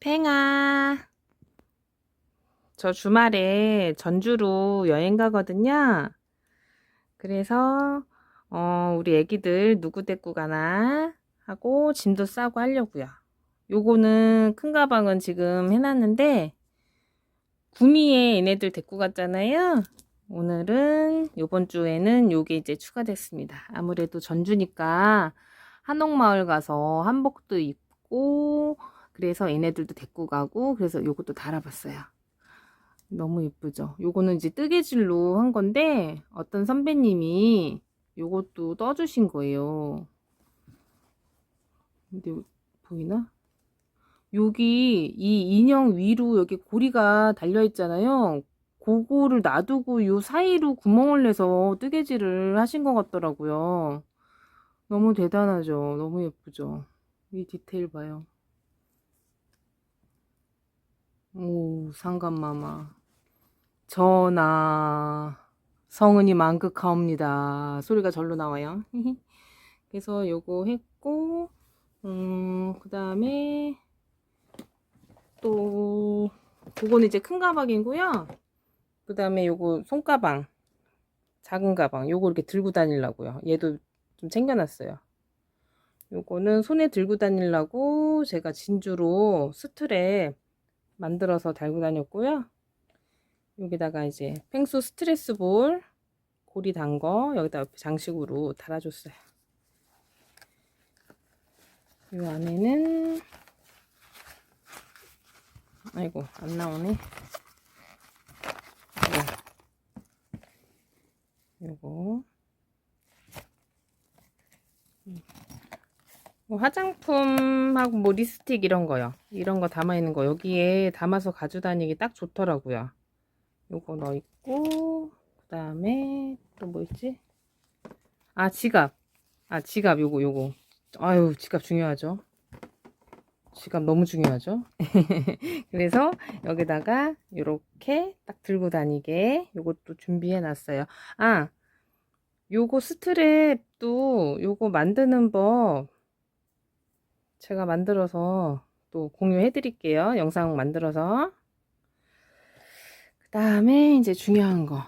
팽아. 저 주말에 전주로 여행 가거든요. 그래서, 어, 우리 애기들 누구 데리고 가나 하고 짐도 싸고 하려고요. 요거는 큰 가방은 지금 해놨는데, 구미에 얘네들 데리고 갔잖아요. 오늘은, 요번 주에는 요게 이제 추가됐습니다. 아무래도 전주니까 한옥마을 가서 한복도 입고, 그래서 얘네들도 데리고 가고, 그래서 요것도 달아봤어요. 너무 예쁘죠? 요거는 이제 뜨개질로 한 건데, 어떤 선배님이 요것도 떠주신 거예요. 근데 보이나? 여기 이 인형 위로 여기 고리가 달려 있잖아요. 그거를 놔두고 요 사이로 구멍을 내서 뜨개질을 하신 것 같더라고요. 너무 대단하죠? 너무 예쁘죠? 이 디테일 봐요. 오, 상감마마. 전하, 성은이 만극하옵니다. 소리가 절로 나와요. 그래서 요거 했고, 음, 그 다음에, 또, 그거는 이제 큰 가방이고요. 그 다음에 요거 손가방, 작은 가방, 요거 이렇게 들고 다니려고요. 얘도 좀 챙겨놨어요. 요거는 손에 들고 다니려고 제가 진주로 스트랩 만들어서 달고 다녔고요. 여기다가 이제 펭수 스트레스 볼 고리 단 거 여기다 옆에 장식으로 달아줬어요. 이 안에는 아이고 안 나오네. 네. 요거 뭐 화장품하고 뭐 립스틱 이런 거요. 이런 거 담아 있는 거 여기에 담아서 가져 다니기 딱 좋더라고요. 요거 넣어 있고 그다음에 또 뭐 있지? 아 지갑. 아 지갑 요거 요거. 아유 지갑 중요하죠. 지갑 너무 중요하죠. 그래서 여기다가 이렇게 딱 들고 다니게 요것도 준비해 놨어요. 아 요거 스트랩도 요거 만드는 법 제가 만들어서 또 공유해 드릴게요. 영상 만들어서. 그 다음에 이제 중요한 거.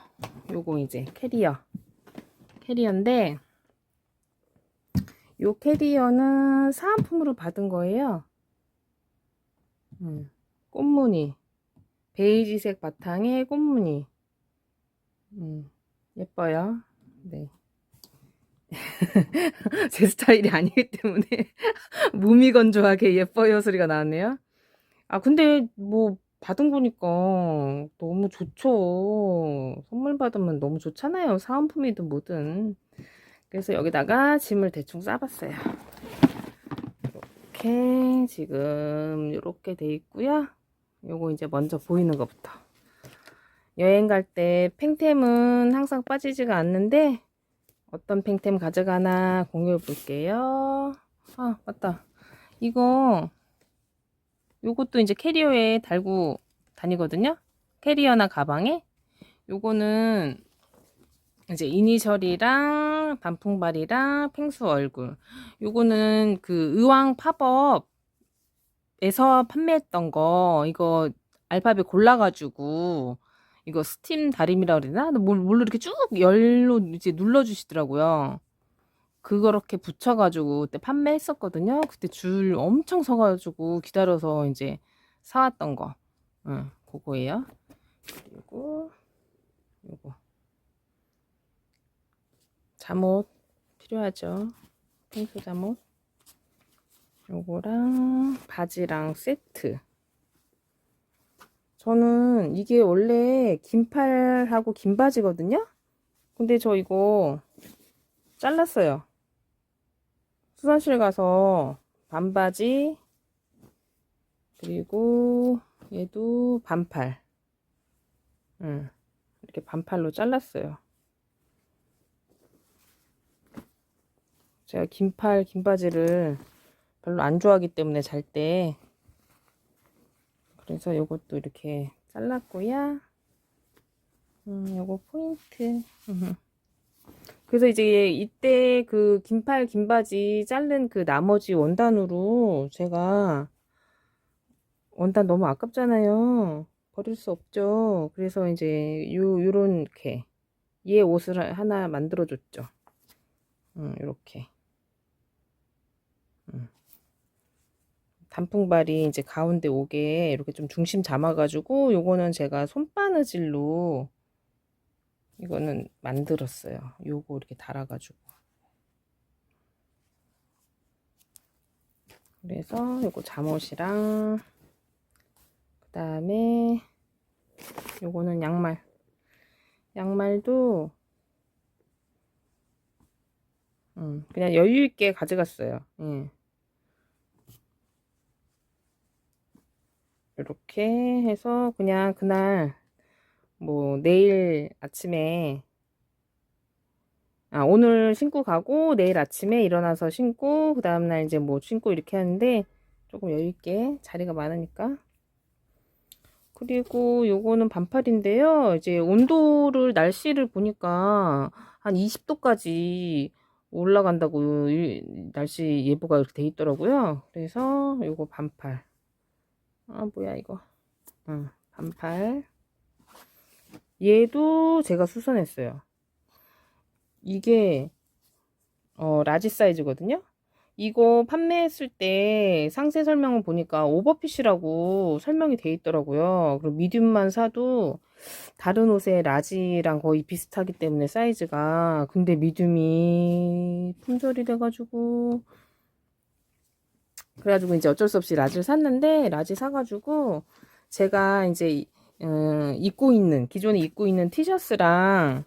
요거 이제 캐리어. 캐리어인데, 요 캐리어는 사은품으로 받은 거예요. 음, 꽃무늬. 베이지색 바탕에 꽃무늬. 음, 예뻐요. 네. 제 스타일이 아니기 때문에 무미건조하게 예뻐요 소리가 나왔네요. 아 근데 뭐 받은 거니까 너무 좋죠. 선물 받으면 너무 좋잖아요. 사은품이든 뭐든. 그래서 여기다가 짐을 대충 싸봤어요. 이렇게 지금 이렇게 돼 있고요. 요거 이제 먼저 보이는 것부터. 여행 갈 때 팽템은 항상 빠지지가 않는데 어떤 팽템 가져가나 공유해 볼게요. 아, 맞다. 이거, 요것도 이제 캐리어에 달고 다니거든요. 캐리어나 가방에. 요거는 이제 이니셜이랑 단풍발이랑 펭수 얼굴. 요거는 그 의왕 팝업에서 판매했던 거, 이거 알파벳 골라가지고 이거 스팀 다림이라고 그러나? 뭘, 뭘로 이렇게 쭉 열로 이제 눌러주시더라고요. 그거렇게 붙여가지고 그때 판매했었거든요. 그때 줄 엄청 서가지고 기다려서 이제 사왔던 거. 응, 그거예요. 그리고 요거. 잠옷 필요하죠. 핑크 잠옷. 요거랑 바지랑 세트. 저는 이게 원래 긴팔하고 긴 바지거든요. 근데 저 이거 잘랐어요. 수선실 가서 반바지 그리고 얘도 반팔. 응. 이렇게 반팔로 잘랐어요. 제가 긴팔 긴 바지를 별로 안 좋아하기 때문에 잘 때 그래서 요것도 이렇게 잘랐고요. 음, 요거 포인트. 그래서 이제 이때 그 긴팔 긴바지 자른 그 나머지 원단으로 제가 원단 너무 아깝잖아요. 버릴 수 없죠. 그래서 이제 요 요런 이렇게 얘 옷을 하- 하나 만들어 줬죠. 음, 요렇게. 음. 단풍발이 이제 가운데 오게 이렇게 좀 중심 잡아가지고 요거는 제가 손바느질로 이거는 만들었어요. 요거 이렇게 달아가지고. 그래서 요거 잠옷이랑 그 다음에 요거는 양말. 양말도 음, 그냥 여유 있게 가져갔어요. 예. 이렇게 해서 그냥 그날 뭐 내일 아침에 아 오늘 신고 가고 내일 아침에 일어나서 신고 그 다음날 이제 뭐 신고 이렇게 하는데 조금 여유 있게 자리가 많으니까. 그리고 요거는 반팔인데요. 이제 온도를 날씨를 보니까 한 20도까지 올라간다고 이- 날씨 예보가 이렇게 돼 있더라고요. 그래서 요거 반팔 아 뭐야 이거. 응, 반팔. 얘도 제가 수선했어요. 이게 어 라지 사이즈거든요? 이거 판매했을 때 상세 설명을 보니까 오버핏이라고 설명이 돼 있더라고요. 그리고 미디움만 사도 다른 옷의 라지랑 거의 비슷하기 때문에 사이즈가 근데 미디움이 품절이 돼가지고 그래가지고 이제 어쩔 수 없이 라지를 샀는데 라지 사가지고 제가 이제 음, 입고 있는 기존에 입고 있는 티셔츠랑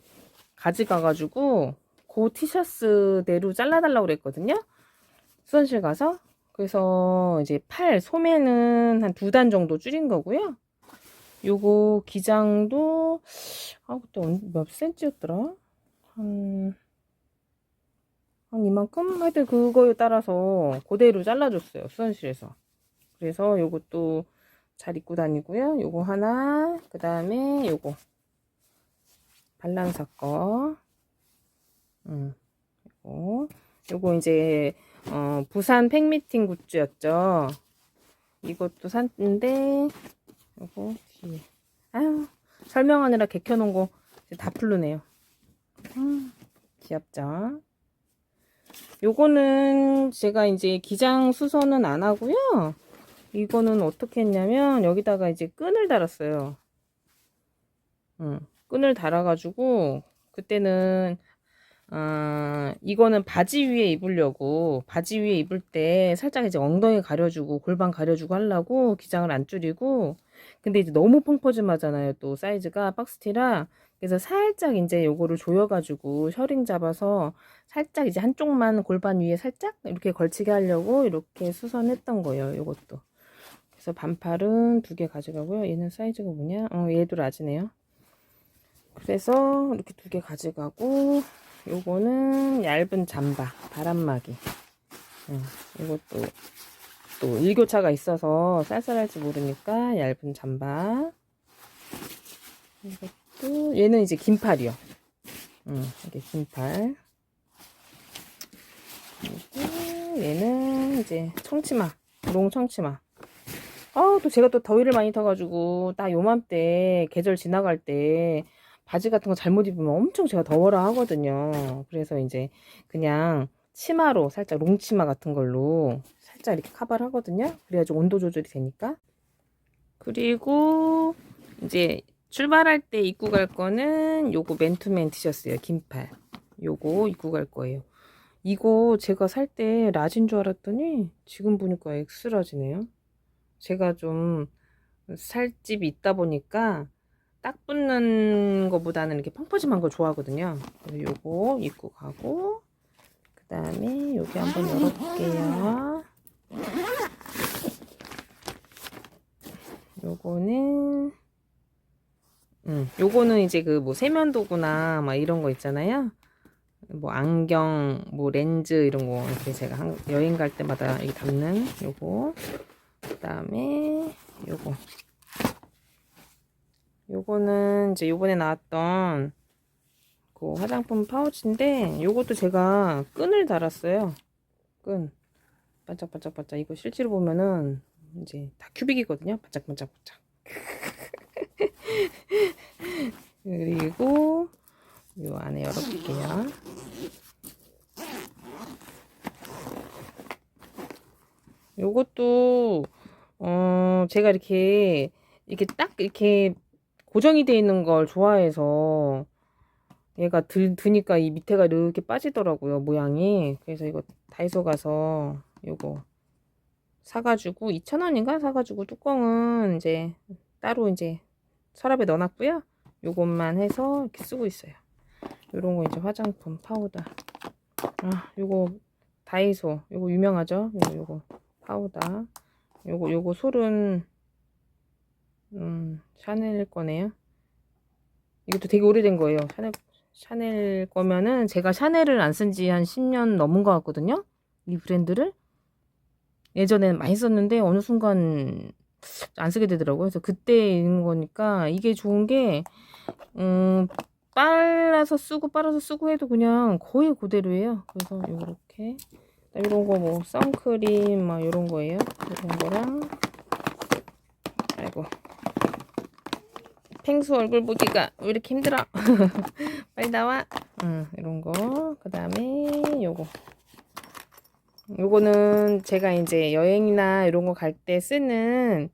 가져가가지고 그 티셔츠대로 잘라달라고 그랬거든요. 수선실 가서 그래서 이제 팔 소매는 한 두 단 정도 줄인 거고요. 요거 기장도 아 그때 언- 몇 센치였더라? 한, 한 이만큼? 하여튼 그거에 따라서 그대로 잘라줬어요. 수선실에서. 그래서 요것도 잘 입고 다니고요. 요거 하나, 그 다음에 요거. 발란사 거. 음, 요거. 요거 이제, 어, 부산 팬미팅 굿즈였죠. 이것도 샀는데, 요거 뒤에. 아유, 설명하느라 개켜놓은 거 다 풀르네요. 음, 귀엽죠? 요거는 제가 이제 기장 수선은 안 하고요. 이거는 어떻게 했냐면 여기다가 이제 끈을 달았어요. 음, 끈을 달아가지고 그때는 아, 이거는 바지 위에 입으려고 바지 위에 입을 때 살짝 이제 엉덩이 가려주고 골반 가려주고 하려고 기장을 안 줄이고 근데 이제 너무 펑퍼짐하잖아요 또 사이즈가 박스티라 그래서 살짝 이제 요거를 조여가지고 셔링 잡아서 살짝 이제 한쪽만 골반 위에 살짝 이렇게 걸치게 하려고 이렇게 수선했던 거예요 요것도. 그래서 반팔은 두 개 가져가고요. 얘는 사이즈가 뭐냐? 어 얘도 라지네요. 그래서 이렇게 두 개 가져가고 요거는 얇은 잠바 바람막이. 음, 이것도 또 일교차가 있어서 쌀쌀할지 모르니까 얇은 잠바. 이것도 얘는 이제 긴팔이요 음, 이게 긴팔 얘는 이제 청치마 롱 청치마 아 또 제가 또 더위를 많이 타가지고 딱 요맘때 계절 지나갈 때 바지 같은 거 잘못 입으면 엄청 제가 더워라 하거든요. 그래서 이제 그냥 치마로 살짝 롱치마 같은 걸로 살짝 이렇게 커버를 하거든요. 그래가지고 온도 조절이 되니까. 그리고 이제 출발할 때 입고 갈 거는 요거 맨투맨 티셔츠예요. 긴팔. 요거 입고 갈 거예요. 이거 제가 살 때 라진 줄 알았더니 지금 보니까 엑스라지네요. 제가 좀 살집이 있다 보니까 딱 붙는 거보다는 이렇게 펑퍼짐한 걸 좋아하거든요. 요거 입고 가고 그 다음에 여기 한번 열어볼게요. 요거는 음, 요거는 이제 그 뭐 세면도구나 막 이런 거 있잖아요. 뭐 안경, 뭐 렌즈 이런 거 이렇게 제가 한, 여행 갈 때마다 이렇게 담는 요거. 그 다음에 요거. 요거는 이제 요번에 나왔던 그 화장품 파우치인데 요것도 제가 끈을 달았어요. 끈. 반짝반짝반짝. 이거 실제로 보면은 이제 다 큐빅이거든요. 반짝반짝반짝. 그리고 요 안에 열어볼게요. 요것도 어 제가 이렇게 이렇게 딱 이렇게 고정이 되어 있는 걸 좋아해서 얘가 들, 드니까 이 밑에가 이렇게 빠지더라고요 모양이 그래서 이거 다이소 가서 요거 사가지고 2,000원인가 사가지고 뚜껑은 이제 따로 이제 서랍에 넣어놨고요. 요것만 해서 이렇게 쓰고 있어요. 요런 거 이제 화장품 파우더. 아 요거 다이소. 요거 유명하죠? 요거 요거 파우더. 요거 요거 솔은 음 샤넬 거네요. 이것도 되게 오래된 거예요. 샤넬 샤넬 거면은 제가 샤넬을 안 쓴 지 한 10년 넘은 것 같거든요? 이 브랜드를? 예전에는 많이 썼는데 어느 순간 안 쓰게 되더라고요 그래서 그때 있는 거니까 이게 좋은 게 음, 빨라서 쓰고 빨아서 쓰고 해도 그냥 거의 그대로예요 그래서 요렇게 이런 거 뭐 선크림 막 이런 거예요. 이런 거랑 아이고 펭수 얼굴 보기가 왜 이렇게 힘들어? 빨리 나와. 응, 이런 거. 그 다음에 요거. 요거는 제가 이제 여행이나 이런 거 갈 때 쓰는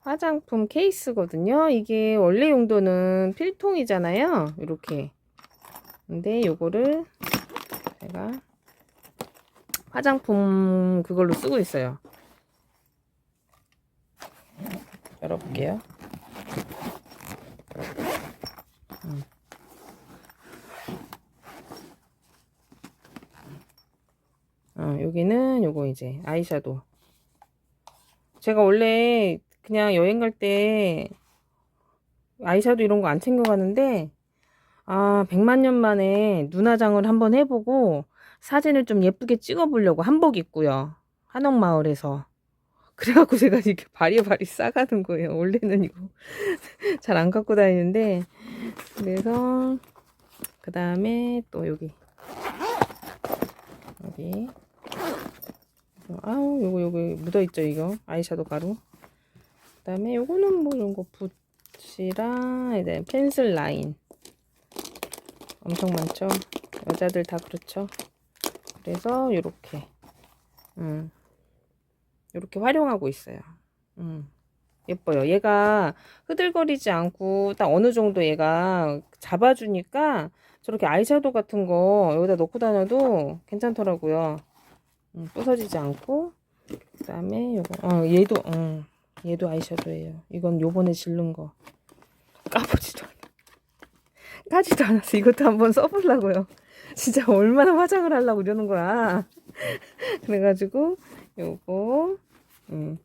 화장품 케이스거든요. 이게 원래 용도는 필통이잖아요. 이렇게. 근데 요거를 제가 화장품 그걸로 쓰고 있어요. 열어볼게요. 음. 어, 여기는 요거 이제 아이샤도. 제가 원래 그냥 여행 갈 때 아이샤도 이런 거 안 챙겨가는데 아, 100만 년 만에 눈화장을 한번 해보고 사진을 좀 예쁘게 찍어보려고 한복 입고요. 한옥마을에서. 그래갖고 제가 이렇게 바리바리 싸가는 거예요. 원래는 이거 잘 안 갖고 다니는데. 그래서, 그 다음에 또 여기. 여기. 아우, 요거, 요거 묻어있죠, 이거. 아이샤도 가루. 그 다음에 요거는 뭐 이런 거 붓이랑, 이제 펜슬 라인. 엄청 많죠? 여자들 다 그렇죠? 그래서 요렇게 음, 요렇게 활용하고 있어요. 음, 예뻐요. 얘가 흐들거리지 않고 딱 어느 정도 얘가 잡아주니까 저렇게 아이섀도우 같은 거 여기다 넣고 다녀도 괜찮더라고요. 음, 부서지지 않고 그 다음에 요거 어, 얘도 음, 얘도 아이섀도우예요. 이건 요번에 질른 거 까보지도 않아. 까지도 않았어. 이것도 한번 써보려고요. 진짜 얼마나 화장을 하려고 이러는 거야. 그래가지고 요거 음.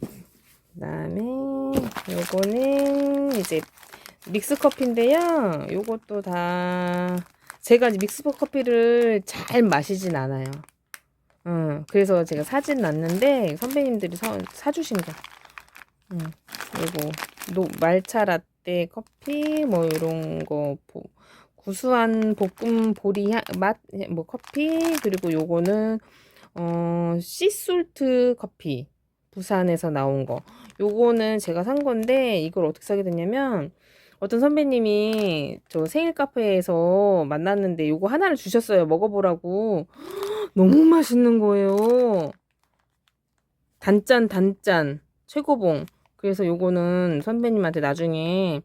그 다음에 요거는 이제 믹스 커피인데요. 요것도 다 제가 믹스 커피를 잘 마시진 않아요. 음, 그래서 제가 사진 놨는데 선배님들이 사, 사주신 거. 음, 요거 노, 말차 라떼 커피 뭐 이런 거 보, 구수한 볶음 보리 맛, 뭐 커피, 그리고 요거는, 어, 씨솔트 커피. 부산에서 나온 거. 요거는 제가 산 건데, 이걸 어떻게 사게 됐냐면, 어떤 선배님이 저 생일 카페에서 만났는데 요거 하나를 주셨어요. 먹어보라고. 너무 맛있는 거예요. 단짠, 단짠. 최고봉. 그래서 요거는 선배님한테 나중에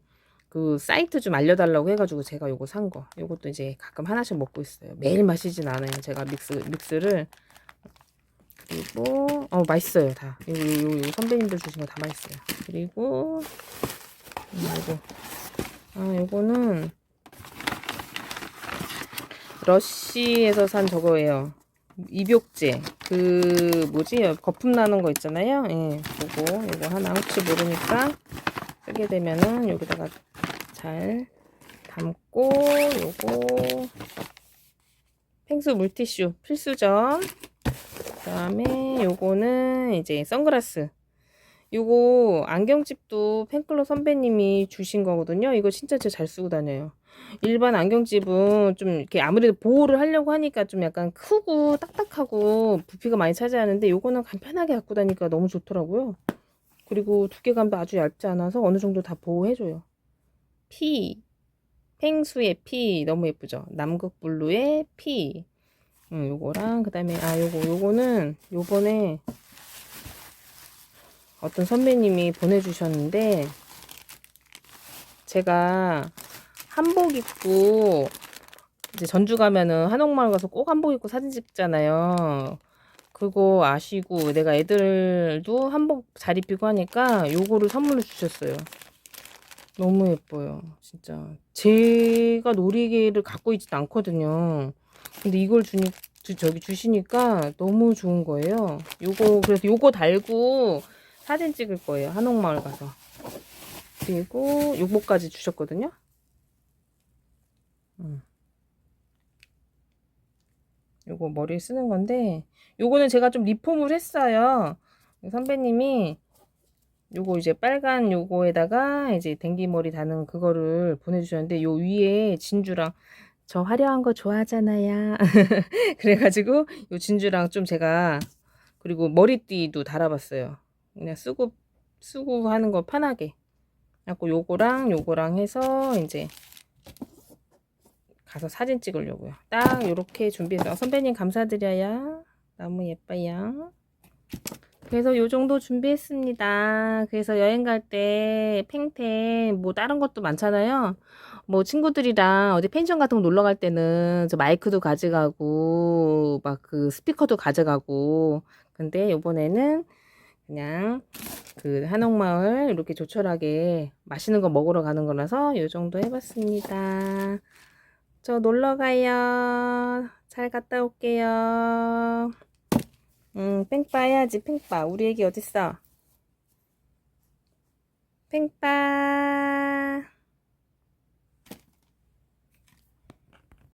그 사이트 좀 알려달라고 해가지고 제가 요거 산 거. 요것도 이제 가끔 하나씩 먹고 있어요. 매일 마시진 않아요. 제가 믹스, 믹스를. 그리고, 어, 맛있어요. 다. 요, 요, 요, 선배님들 주신 거 다 맛있어요. 그리고, 음, 요거. 아, 요거는, 러쉬에서 산 저거예요. 입욕제. 그, 뭐지? 거품 나는 거 있잖아요. 예, 요거, 요거 하나 혹시 모르니까 쓰게 되면은 여기다가 잘 담고 요거 펭수 물티슈 필수죠. 그 다음에 요거는 이제 선글라스. 요거 안경집도 팬클럽 선배님이 주신 거거든요. 이거 진짜 제가 잘 쓰고 다녀요. 일반 안경집은 좀 이렇게 아무래도 보호를 하려고 하니까 좀 약간 크고 딱딱하고 부피가 많이 차지하는데 요거는 간편하게 갖고 다니까 너무 좋더라고요. 그리고 두께감도 아주 얇지 않아서 어느 정도 다 보호해줘요. 피, 펭수의 피 너무 예쁘죠? 남극 블루의 피. 음, 요거랑 그 다음에 아 요거 요거는 요번에 어떤 선배님이 보내주셨는데 제가 한복 입고 이제 전주 가면은 한옥마을 가서 꼭 한복 입고 사진 찍잖아요. 그거 아시고 내가 애들도 한복 잘 입히고 하니까 요거를 선물로 주셨어요. 너무 예뻐요. 진짜. 제가 놀이개를 갖고 있지도 않거든요. 근데 이걸 주니, 주, 저기 주시니까 너무 좋은 거예요. 요거, 그래서 요거 달고 사진 찍을 거예요. 한옥마을 가서. 그리고 요거까지 주셨거든요. 음. 요거 머리에 쓰는 건데, 요거는 제가 좀 리폼을 했어요. 선배님이 요거 이제 빨간 요거에다가 이제 댕기머리 다는 그거를 보내주셨는데, 요 위에 진주랑 저 화려한 거 좋아하잖아요. 그래가지고 요 진주랑 좀 제가 그리고 머리띠도 달아봤어요. 그냥 쓰고 쓰고 하는 거 편하게. 그래갖고 요거랑 요거랑 해서 이제 가서 사진 찍으려고요. 딱 요렇게 준비해서 선배님 감사드려요. 너무 예뻐요. 그래서 요 정도 준비했습니다. 그래서 여행 갈 때 팽템 뭐 다른 것도 많잖아요. 뭐 친구들이랑 어디 펜션 같은 거 놀러 갈 때는 저 마이크도 가져가고 막 그 스피커도 가져가고 근데 요번에는 그냥 그 한옥마을 이렇게 조촐하게 맛있는 거 먹으러 가는 거라서 요 정도 해봤습니다. 저 놀러 가요. 잘 갔다 올게요. 응, 뺑빠 해야지, 뺑빠. 우리 애기 어딨어? 뺑빠.